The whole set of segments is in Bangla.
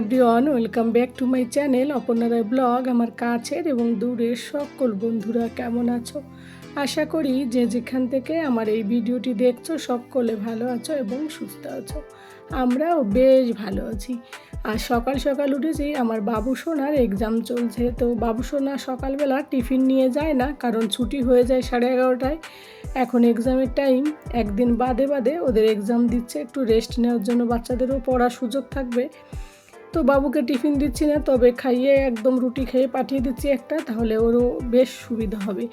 Everyone welcome back to my channel Aparna Roy blog আমার কাছের এবং দূরের সকল বন্ধুরা কেমন আছো? আশা করি যে যেখান থেকে আমার এই ভিডিওটি দেখছ, সকলে ভালো আছো এবং সুস্থ আছো। আমরাও বেশ ভালো আছি। আর সকাল সকাল উঠেছি আমার বাবু সোনার এক্সাম চলছে। তো বাবু সোনা সকালবেলা টিফিন নিয়ে যায় না, কারণ ছুটি হয়ে যায় সাড়ে এগারোটায়। এখন এক্সামের টাইম একদিন বাদে বাদে ওদের এক্সাম দিচ্ছে, একটু রেস্ট নেওয়ার জন্য বাচ্চাদেরও পড়ার সুযোগ থাকবে। তো বাবুকে টিফিন দিচ্ছি না, তবে খাইয়ে একদম রুটি খেয়ে পাঠিয়ে দিচ্ছি একটা, তাহলে ওরও বেশ সুবিধা হবে।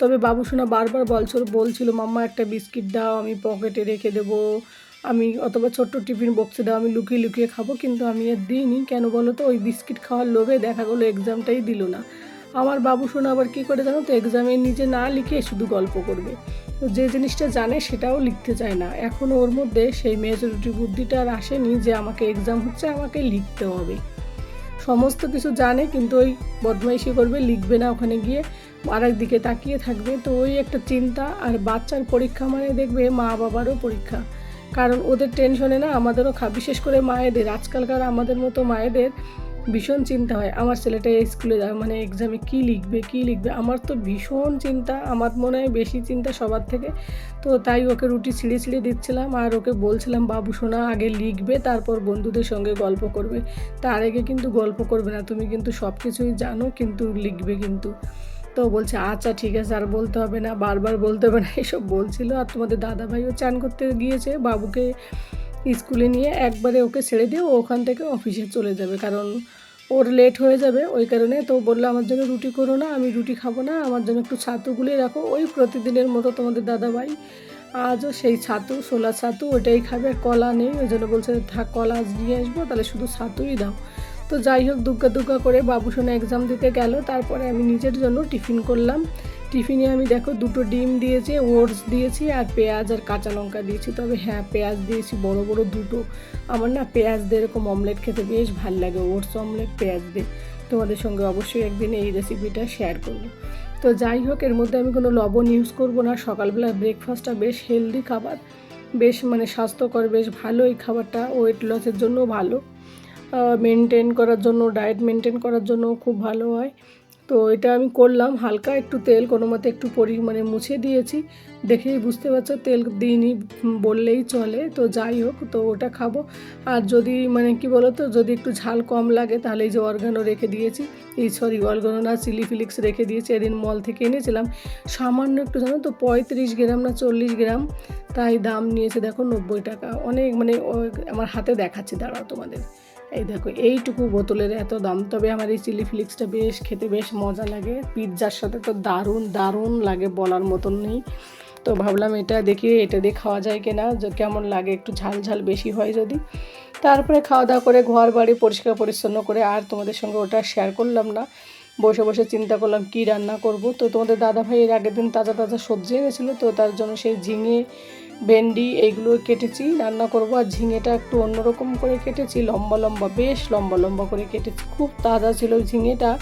তবে বাবু শোনা বারবার বলছিল বলছিল, মাম্মা, একটা বিস্কিট দাও, আমি পকেটে রেখে দেবো। আমি অথবা ছোট্ট টিফিন বক্সে দাও, আমি লুকিয়ে লুকিয়ে খাব, কিন্তু আমি আর দিইনি। কেন বলো তো? ওই বিস্কিট খাওয়ার লোভে দেখা গেলো এক্সামটাই দিল না। আমার বাবু শোনা, আবার কী করে জানো তো? এক্সামে নিজে না লিখে শুধু গল্প করবে। যে জিনিসটা জানে সেটাও লিখতে চায় না। এখন ওর মধ্যে সেই মেজরিটি বুদ্ধিটা আর আসেনি যে আমাকে এক্সাম হচ্ছে, আমাকে লিখতে হবে। সমস্ত কিছু জানে, কিন্তু ওই বদমাইশি করবে, লিখবে না ওখানে গিয়ে। আর দিকে তাকিয়ে থাকবে। তো ওই একটা চিন্তা, আর বাচ্চার পরীক্ষা মানে দেখবে মা বাবারও পরীক্ষা। কারণ ওদের টেনশনে না আমাদেরও খা বিশেষ করে মায়েদের, আজকালকার আমাদের মতো মায়েদের ভীষণ চিন্তা হয়। আমার ছেলেটা স্কুলে যাবে মানে এক্সামে কী লিখবে কী লিখবে? আমার তো ভীষণ চিন্তা, আমার মনে হয় বেশি চিন্তা সবার থেকে। তো তাই ওকে রুটি ছিঁড়ে ছিঁড়ে দিচ্ছিলাম আর ওকে বলছিলাম, বাবু সোনা আগে লিখবে, তারপর বন্ধুদের সঙ্গে গল্প করবে। তার আগে কিন্তু গল্প করবে না, তুমি কিন্তু সব কিছুই জানো, কিন্তু লিখবে কিন্তু। তো বলছে আচ্ছা ঠিক আছে, আর বলতে হবে না, বারবার বলতে হবে না। এসব বলছিল আর তোমাদের দাদাভাইও চান করতে গিয়েছে বাবুকে স্কুলে নিয়ে। একবারে ওকে ছেড়ে দিয়ে ওখান থেকে অফিসে চলে যাবে, কারণ ওর লেট হয়ে যাবে। ওই কারণে তো বলল, আমার জন্য রুটি করো না, আমি রুটি খাব না, আমার জন্য একটু ছাতু গুলিয়ে রাখো। ওই প্রতিদিনের মতো তোমাদের দাদাভাই আজও সেই ছাতু সোলা ছাতু ওটাই খাবে, কলা নেই। ওই জন্য বলছে, থাক, কলা আজ নিয়ে আসব, তাহলে শুধু ছাতুই দাও। তো যাই হোক দুগ্গা দুগ্গা করে বাবু সোনা এক্সাম দিতে গেল। তারপরে আমি নিজের জন্য টিফিন করলাম। টিফিনে আমি দেখো দুটো ডিম দিয়েছি, ওটস দিয়েছি আর পেঁয়াজ আর কাঁচা লঙ্কা দিয়েছি। তবে হ্যাঁ পেঁয়াজ দিয়েছি, বড় বড় দুটো। আমার না পেঁয়াজ দিয়ে এরকম অমলেট খেতে বেশ ভালো লাগে, ওটস অমলেট পেঁয়াজ দিয়ে। তোমাদের সঙ্গে অবশ্যই একদিন এই রেসিপিটা শেয়ার করব। তো যাই হোক, এর মধ্যে আমি কোনো লবণ ইউজ করব না। সকালবেলা ব্রেকফাস্টটা বেশ হেলদি খাবার, বেশ মানে স্বাস্থ্যকর, বেশ ভালো এই খাবারটা ওয়েট লসের জন্য ভালো। মেনটেন করার জন্য ডায়েট মেনটেন করার জন্য খুব ভালো হয়। তো এটা আমি করলাম, হালকা একটু তেল, কোনো মতে একটু পরিমাণে মুছে দিয়েছি। দেখেই বুঝতে পারছ, তেল দিইনি, বললেই চলে। তো যাই হোক, তো ওটা খাব। আর যদি মানে কি বলো তো যদি একটু ঝাল কম লাগে, তাহলে এই যে অর্গানো রেখে দিয়েছি। এই সরি অর্গানো না চিলি ফিলিক্স রেখে দিয়েছি। এদিন মল থেকে এনেছিলাম। সামান্য একটু, জানো তো, পঁয়ত্রিশ গ্রাম না চল্লিশ গ্রাম, তাই দাম নিয়েছে, দেখো, নব্বই টাকা। অনেক মানে আমার হাতে দেখাচ্ছি, দাঁড়াও তোমাদের। এই দেখো, এইটুকু বোতলের এত দাম। তবে আমার এই চিলি ফ্লিক্সটা বেশ খেতে বেশ মজা লাগে। পিৎজার সাথে তো দারুণ দারুণ লাগে বলার মতন নেই। তো ভাবলাম এটা দেখি, এটা দিয়ে খাওয়া যায় কিনা কেমন লাগে, একটু ঝাল ঝাল বেশি হয় যদি। তারপরে খাওয়া দাওয়া করে ঘর বাড়ি পরিষ্কার পরিচ্ছন্ন করে আর তোমাদের সঙ্গে ওটা শেয়ার করলাম না। বসে বসে চিন্তা করলাম কি রান্না করব। তো তোমাদের দাদা ভাই এর আগের দিন তাজা তাজা সবজি এনেছিলো, তো তার জন্য সেই ঝিঙে ভেন্ডি এইগুলো কেটেছি, রান্না করব আর ঝিঙেটা একটু অন্যরকম করে কেটেছি, লম্বা লম্বা, বেশ লম্বা লম্বা করে কেটেছি। খুব তাজা ছিল ঝিঙেটা।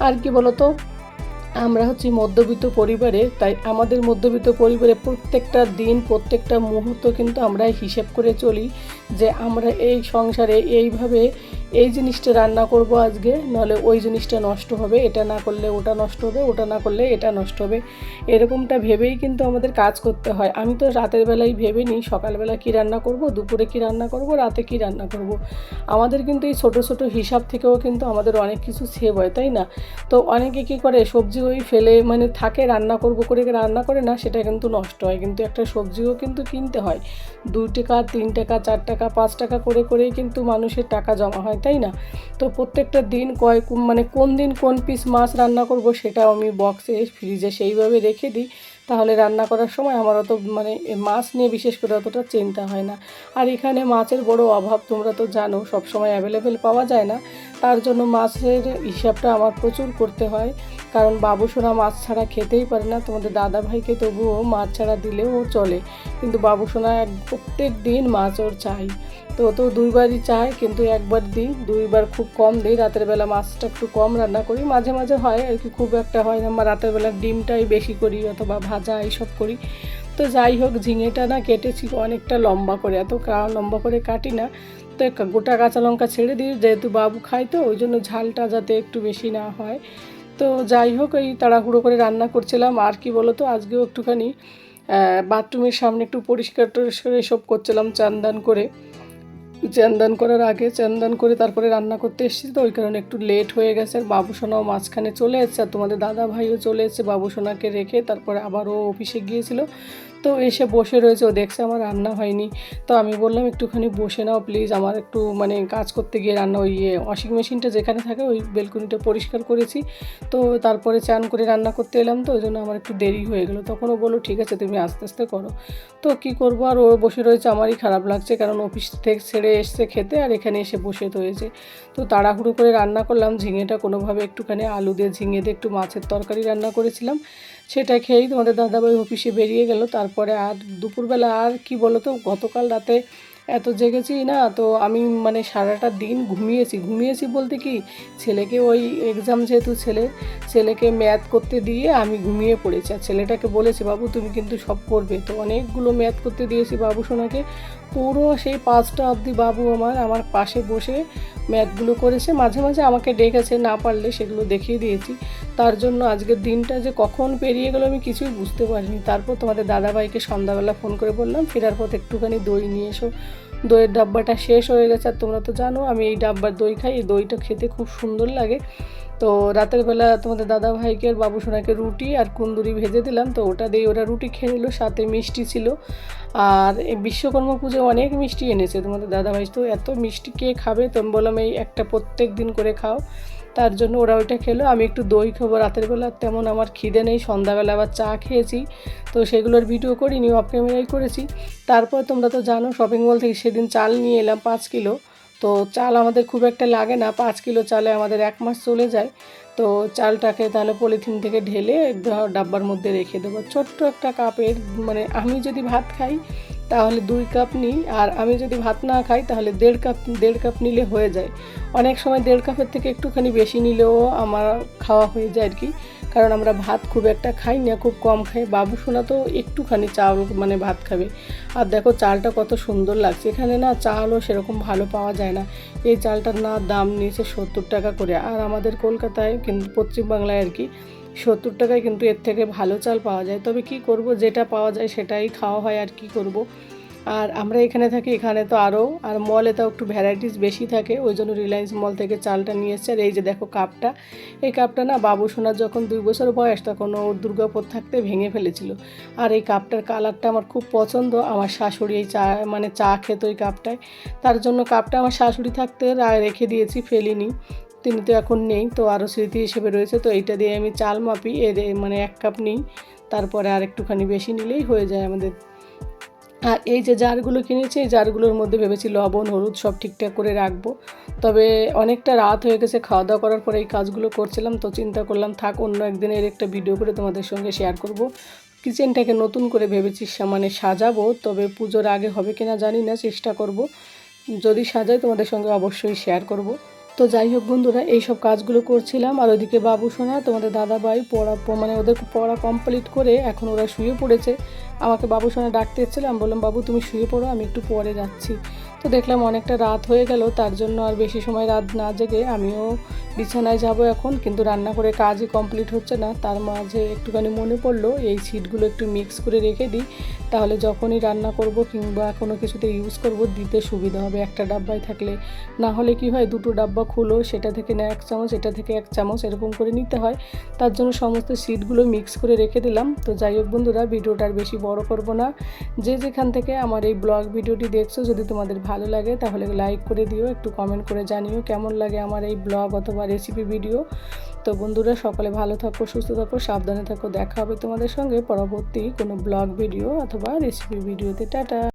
আর কি বলতো আমরা হচ্ছি মধ্যবিত্ত পরিবারে, তাই আমাদের মধ্যবিত্ত পরিবারে প্রত্যেকটা দিন, প্রত্যেকটা মুহূর্ত কিন্তু আমরা হিসেব করে চলি যে আমরা এই সংসারে এইভাবে এই জিনিসটা রান্না করব আজকে, নাহলে ওই জিনিসটা নষ্ট হবে, এটা না করলে ওটা নষ্ট হবে, ওটা না করলে এটা নষ্ট হবে। এরকমটা ভেবেই কিন্তু আমাদের কাজ করতে হয়। আমি তো রাতের বেলায় ভেবে নিই, সকালবেলা কী রান্না করব, দুপুরে কী রান্না করব, রাতে কী রান্না করব। আমাদের কিন্তু এই ছোটো ছোটো হিসাব থেকেও কিন্তু আমাদের অনেক কিছু সেভ হয়, তাই না? তো অনেকে কী করে, সবজি ওই ফেলে মানে থাকে, রান্না করব করে রান্না করে না, সেটা কিন্তু নষ্ট হয়। কিন্তু একটা সবজিও কিন্তু কিনতে হয়। দুই টাকা, তিন টাকা, চার টাকা, পাঁচ টাকা করে করেই কিন্তু মানুষের টাকা জমা হয়, তাই না? তো প্রত্যেকটা দিন কয় মানে কোন দিন কোন পিস মাছ রান্না করব সেটাও আমি বক্সে ফ্রিজে সেইভাবে রেখে দিই। তাহলে রান্না করার সময় আমার অত মানে মাছ নিয়ে বিশেষ করে অতটা চিন্তা হয় না। আর এখানে মাছের বড় অভাব তোমরা তো জানো, সবসময় অ্যাভেলেবেল পাওয়া যায় না। তার জন্য মাছের হিসাবটা আমার প্রচুর করতে হয়। কারণ বাবুসোনা মাছ ছাড়া খেতেই পারে না। তোমাদের দাদা ভাইকে তবুও মাছ ছাড়া দিলেও চলে। কিন্তু বাবুসোনা এক প্রত্যেক দিন মাছ ওর চাই। তো তো দুইবারই চায়, কিন্তু একবার দিই, দুইবার খুব কম দিই। রাতের বেলা মাছটা একটু কম রান্না করি। মাঝে মাঝে হয় আর কি, খুব একটা হয় না। রাতের বেলা ডিমটাই বেশি করি অথবা ভাজা এইসব করি। তো যাই হোক, ঝিঙেটা না কেটেছি অনেকটা লম্বা করে। এত লম্বা করে কাটি না। তো গোটা কাঁচা লঙ্কা ছেড়ে দিই যেহেতু বাবু খায় তো, ওই জন্য ঝালটা যাতে একটু বেশি না হয়। তো যাই হোক, এই তাড়াহুড়ো করে রান্না করছিলাম। আর কি বলো তো আজকেও একটুখানি বাথরুমের সামনে একটু পরিষ্কার টরিষ্কার এসব করছিলাম চান দান করে। চান করার আগে চান করে তারপরে রান্না করতে এসেছি তো, ওই কারণে একটু লেট হয়ে গেছে। আর বাবু সোনাও মাঝখানে চলে এসেছে, আর তোমাদের দাদা ভাইও চলে এসেছে বাবুসোনাকে রেখে, তারপরে আবারও অফিসে গিয়েছিল। তো এসে বসে রয়েছে, ও দেখছে আমার রান্না হয়নি। তো আমি বললাম, একটুখানি বসে নাও প্লিজ আমার একটু মানে কাজ করতে গিয়ে রান্না ওই ওয়াশিং মেশিনটা যেখানে থাকে ওই বেলকুনিটা পরিষ্কার করেছি। তো তারপরে চান করে রান্না করতে এলাম তো, ওই জন্য আমার একটু দেরি হয়ে গেলো। তখন ও বলল, ঠিক আছে, তুমি আস্তে আস্তে করো। তো কি করব, আর ও বসে রয়েছে, আমারই খারাপ লাগছে কারণ অফিস থেকে ছেড়ে এসছে খেতে আর এখানে এসে বসে রয়েছে। তো তাড়াহুড়ো করে রান্না করলাম, ঝিঙেটা কোনোভাবে একটুখানি আলু দিয়ে ঝিঙে দিয়ে একটু মাছের তরকারি রান্না করেছিলাম। সেটা খেয়েই তোমাদের দাদাভাই অফিসে বেরিয়ে গেল। তারপরে আর দুপুরবেলা আর কি বলো তো গতকাল রাতে এত জেগেছি না, তো আমি মানে সারাটা দিন ঘুমিয়েছি। ঘুমিয়েছি বলতে কি, ছেলেকে ওই এক্সাম যেহেতু ছেলে, ছেলেকে ম্যাথ করতে দিয়ে আমি ঘুমিয়ে পড়েছি। আর ছেলেটাকে বলেছি, বাবু, তুমি কিন্তু সব করবে। তো অনেকগুলো ম্যাথ করতে দিয়েছি বাবু সোনাকে। পুরো সেই পাঁচটা অবধি বাবু আমার আমার পাশে বসে ম্যাথগুলো করেছে। মাঝে মাঝে আমাকে ডেকেছে, না পারলে সেগুলো দেখিয়ে দিয়েছি। তার জন্য আজকের দিনটা যে কখন পেরিয়ে গেলো আমি কিছুই বুঝতে পারিনি। তারপর তোমাদের দাদাভাইকে সন্ধ্যাবেলা ফোন করে বললাম, ফেরার পথ একটুখানি দই নিয়ে এসো। দইয়ের ডাব্বাটা শেষ হয়ে গেছে, আর তোমরা তো জানো, আমি এই ডাব্বার দই খাই, এই দইটা খেতে খুব সুন্দর লাগে। তো রাতের বেলা তোমাদের দাদা ভাইকে আর বাবু সোনাকে রুটি আর কুন্দুরি ভেজে দিলাম। তো ওটা দিয়ে ওরা রুটি খেয়ে নিল, সাথে মিষ্টি ছিল। আর এই বিশ্বকর্মা পুজো অনেক মিষ্টি এনেছে। তোমাদের দাদা ভাই তো এত মিষ্টি কে খাবে? তো আমি বললাম, এই একটা প্রত্যেক দিন করে খাও। তার জন্য ওরা ওইটা খেলো। আমি একটু দই খাব রাতের বেলা। তেমন আমার খিদে নেই। সন্ধ্যাবেলা আবার চা খেয়েছি। তো সেগুলোর ভিডিও করিনি অফ ক্যামেরাই করেছি। তারপর তোমরা তো জানো শপিং মল থেকে সেদিন চাল নিয়ে এলাম পাঁচ কিলো। তো চাল আমাদের খুব একটা লাগে না, পাঁচ কিলো চালে আমাদের এক মাস চলে যায়। তো চালটাকে তাহলে পলিথিন থেকে ঢেলে ডাব্বার মধ্যে রেখে দেবো। ছোট্ট একটা কাপের মানে আমি যদি ভাত খাই তাহলে দুই কাপ নিই, আর আমি যদি ভাত না খাই তাহলে দেড় কাপ দেড় কাপ নিলে হয়ে যায়। অনেক সময় দেড় কাপের থেকে একটুখানি বেশি নিলেও আমার খাওয়া হয়ে যায় আর কি। কারণ আমরা ভাত খুব একটা খাই, না খুব কম খাই। বাবু সোনা তো একটুখানি চাল মানে ভাত খাবে। আর দেখো চালটা কত সুন্দর লাগছে। এখানে না চালও সেরকম ভালো পাওয়া যায় না। এই চালটার না দাম নিয়েছে সত্তর টাকা করে। আর আমাদের কলকাতায় কিন্তু পশ্চিমবাংলায় আর কি, সত্তর টাকায় কিন্তু এর থেকে ভালো চাল পাওয়া যায়। তবে কি করব, যেটা পাওয়া যায় সেটাই খাওয়া হয় আর কি করব। আর আমরা এখানে থাকি, এখানে তো আরও, আর মলে তো একটু ভ্যারাইটিস বেশি থাকে, ওই জন্য রিলায়েন্স মল থেকে চালটা নিয়ে এসছে। আর এই যে দেখো কাপটা, এই কাপটা না বাবু সোনার যখন দুই বছর বয়স তখন ওর দুর্গাপুর থাকতে ভেঙে ফেলেছিল। আর এই কাপটার কালারটা আমার খুব পছন্দ, আমার শাশুড়ি এই চা মানে চা খেত ওই কাপটায়। তার জন্য কাপটা আমার শাশুড়ি থাকতে রেখে দিয়েছি, ফেলিনি। তিনি তো এখন নেই, তো আরও স্মৃতি হিসেবে রয়েছে, তো এইটা দিয়ে আমি চাল মাপি এর মানে এক কাপ নিই, তারপরে আর একটুখানি বেশি নিলেই হয়ে যায় আমাদের আর এই যে জারগুলো কিনেছি, এই জারগুলোর মধ্যে ভেবেছি লবণ, হলুদ সব ঠিকঠাক করে রাখব। তবে অনেকটা রাত হয়ে গেছে খাওয়া দাওয়া করার পরে এই কাজগুলো করছিলাম, তো চিন্তা করলাম, থাক, অন্য একদিনের একটা ভিডিও করে তোমাদের সঙ্গে শেয়ার করব। কিচেনটাকে নতুন করে ভেবেছি মানে সাজাবো, তবে পুজোর আগে হবে কিনা জানি না, চেষ্টা করব। যদি সাজাই, তোমাদের সঙ্গে অবশ্যই শেয়ার করব। তো যাই হোক বন্ধুরা এইসব কাজগুলো করছিলাম, আর ওদিকে বাবু সোনা, তোমাদের দাদা ভাই পড়া মানে ওদের পড়া কমপ্লিট করে এখন ওরা শুয়ে পড়েছে। আমাকে বাবুর সোনা ডাকতে এসেছিল, আমি বললাম, বাবু, তুমি শুয়ে পড়ো, আমি একটু পরে যাচ্ছি। তো দেখলাম অনেকটা রাত হয়ে গেল, তার জন্য আর বেশি সময় রাত না জেগে আমিও বিছানায় যাব এখন, কিন্তু রান্না করে কাজই কমপ্লিট হচ্ছে না। তার মাঝে একটুখানি মনে পড়ল, এই সিটগুলো একটু মিক্স করে রেখে দিই, তাহলে যখনই রান্না করব কিংবা কোনো কিছুতে ইউজ করব, দিতে সুবিধা হবে। একটা ডাব্বায় থাকলে না হলে কি হয়, দুটো ডাব্বা খুলো, সেটা থেকে না এক চামচ, এটা থেকে এক চামচ, এরকম করে নিতে হয়। তার জন্য সমস্ত সিটগুলো মিক্স করে রেখে দিলাম। তো যাই হোক বন্ধুরা, ভিডিওটা আর বেশি বড় করব না। যে যেখান থেকে আমার এই ব্লগ ভিডিওটি দেখছ, যদি তোমাদের ভালো লাগে তাহলে লাইক করে দিও, একটু কমেন্ট করে জানিও কেমন লাগে আমার এই ব্লগ অথবা রেসিপি ভিডিও তো বন্ধুরা, সকলে ভালো থাকো, সুস্থ থাকো, সাবধানে থাকো, দেখা হবে তোমাদের সঙ্গে পরবর্তী কোনো ব্লগ ভিডিও অথবা রেসিপি ভিডিওতে টাটা!